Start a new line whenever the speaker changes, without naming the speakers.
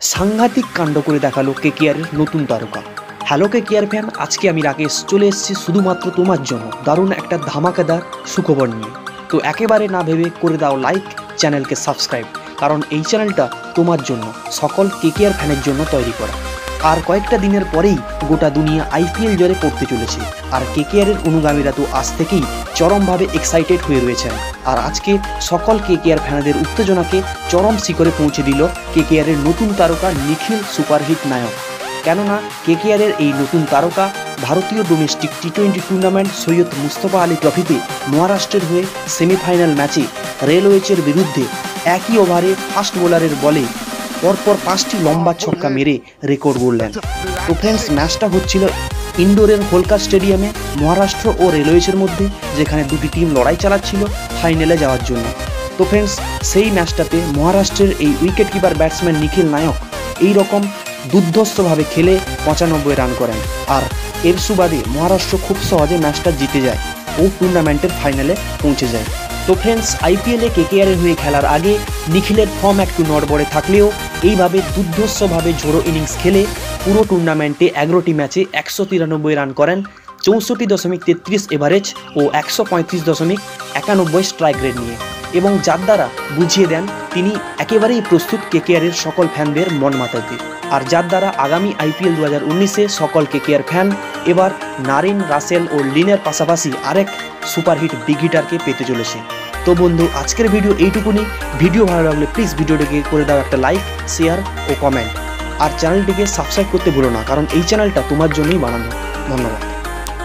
সাংঘাতিক কাণ্ড করে দেখাল কেকেআরের নতুন তারকা। হ্যালো কেকেআর ফ্যান, আজকে আমি রাকেশ চলে এসেছি শুধুমাত্র তোমার জন্য। দারুণ একটা ধামাকাদার সুখবর নিয়ে। তো একেবারে না ভেবে করে দাও লাইক, চ্যানেলকে সাবস্ক্রাইব, কারণ এই চ্যানেলটা তোমার জন্য, সকল কেকেআর ফ্যানের জন্য তৈরি করা। আর কয়েকটা দিনের পরেই গোটা দুনিয়া আইপিএল জয়ে পড়তে চলেছে। আর কে কেকেআরের অনুগামীরা তো আজ থেকেই চরমভাবে এক্সাইটেড হয়ে রয়েছেন। আর আজকে সকল কে কেকেআর ফ্যানদের উত্তেজনাকে চরম শিখরে পৌঁছে দিল কে কেকেআরের নতুন তারকা নিখিল সুপারহিট নায়ক। কেননা কে কেকেআরের এই নতুন তারকা ভারতীয় domestic T twenty tournament Syed Mustafa Ali ট্রফিতে মহারাষ্ট্রের হয়ে সেমিফাইনাল ম্যাচে রেলওয়েজের বিরুদ্ধে একই ওভারে ফাস্ট বোলারের বলে পরপর পাঁচটি লম্বা ছক্কা মেরে রেকর্ড গড়লেন। তো ফ্রেন্ডস ম্যাচটা হচ্ছিল ইন্ডোরের হোলকার স্টেডিয়ামে, মহারাষ্ট্র ও রেলওয়েজের মধ্যে, যেখানে দুটি টিম লড়াই চালাচ্ছিল ফাইনালে যাওয়ার জন্য। তো ফ্রেন্ডস সেই ম্যাচটাতে মহারাষ্ট্রের এই wicket keeper batsman Nikhil Naik এই রকম দুর্ধর্ষভাবে খেলে পঁচানব্বই রান করেন। আর এর সুবাদে মহারাষ্ট্র খুব সহজে ম্যাচটা জিতে যায় ও টুর্নামেন্টের ফাইনালে পৌঁছে যায়। তো ফ্রেন্ডস আইপিএলে কেকেআরের হয়ে খেলার আগে নিখিলের ফর্ম একটু নড়বড়ে থাকলেও এইভাবে দুর্ধস্যভাবে ঝোড়ো ইনিংস খেলে পুরো টুর্নামেন্টে এগারোটি ম্যাচে একশো তিরানব্বই রান করেন, চৌষট্টি দশমিক তেত্রিশ এভারেজ ও একশো পঁয়ত্রিশ দশমিক একানব্বই স্ট্রাইক রেট নিয়ে এবং যার দ্বারা বুঝিয়ে দেন তিনি একেবারেই প্রস্তুত কেকেআরের সকল ফ্যানদের মন মাতাতে। আর যার দ্বারা আগামী আইপিএল দু হাজার উনিশে সকল কেকেআর ফ্যান, এবার নারিন রাসেল ও লিনের পাশাপাশি আরেক সুপারহিট বিগ হিটারকে পেতে চলেছে। তো বন্ধু, আজকের ভিডিও এইটুকুনি। ভিডিও ভালো লাগলে প্লিজ ভিডিওটিকে করে দাও একটা লাইক, শেয়ার ও কমেন্ট। আর চ্যানেলটিকে সাবস্ক্রাইব করতে ভুলো না, কারণ এই চ্যানেলটা তোমার জন্যই বানানো। ধন্যবাদ।